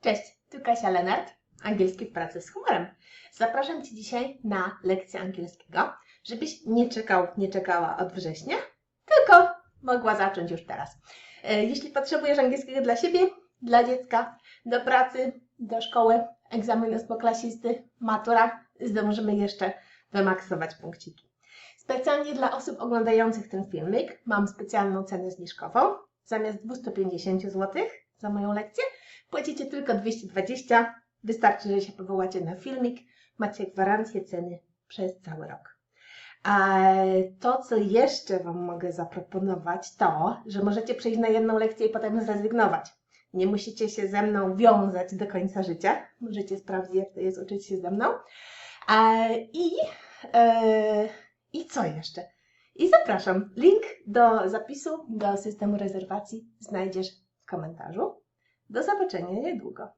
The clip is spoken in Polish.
Cześć, tu Kasia Lenart, angielski w pracy z humorem. Zapraszam Cię dzisiaj na lekcję angielskiego, żebyś nie czekał, nie czekała od września, tylko mogła zacząć już teraz. E, Jeśli potrzebujesz angielskiego dla siebie, dla dziecka, do pracy, do szkoły, egzaminu ósmoklasisty, matura, zdążymy jeszcze wymaksować punkciki. Specjalnie dla osób oglądających ten filmik mam specjalną cenę zniżkową. Zamiast 250 zł za moją lekcję, płacicie tylko 220. Wystarczy, że się powołacie na filmik. Macie gwarancję ceny przez cały rok. A to, co jeszcze Wam mogę zaproponować, to, że możecie przejść na jedną lekcję i potem zrezygnować. Nie musicie się ze mną wiązać do końca życia. Możecie sprawdzić, jak to jest uczyć się ze mną. A, I, e, I co jeszcze? I zapraszam. Link do zapisu do systemu rezerwacji znajdziesz w komentarzu. Do zobaczenia niedługo.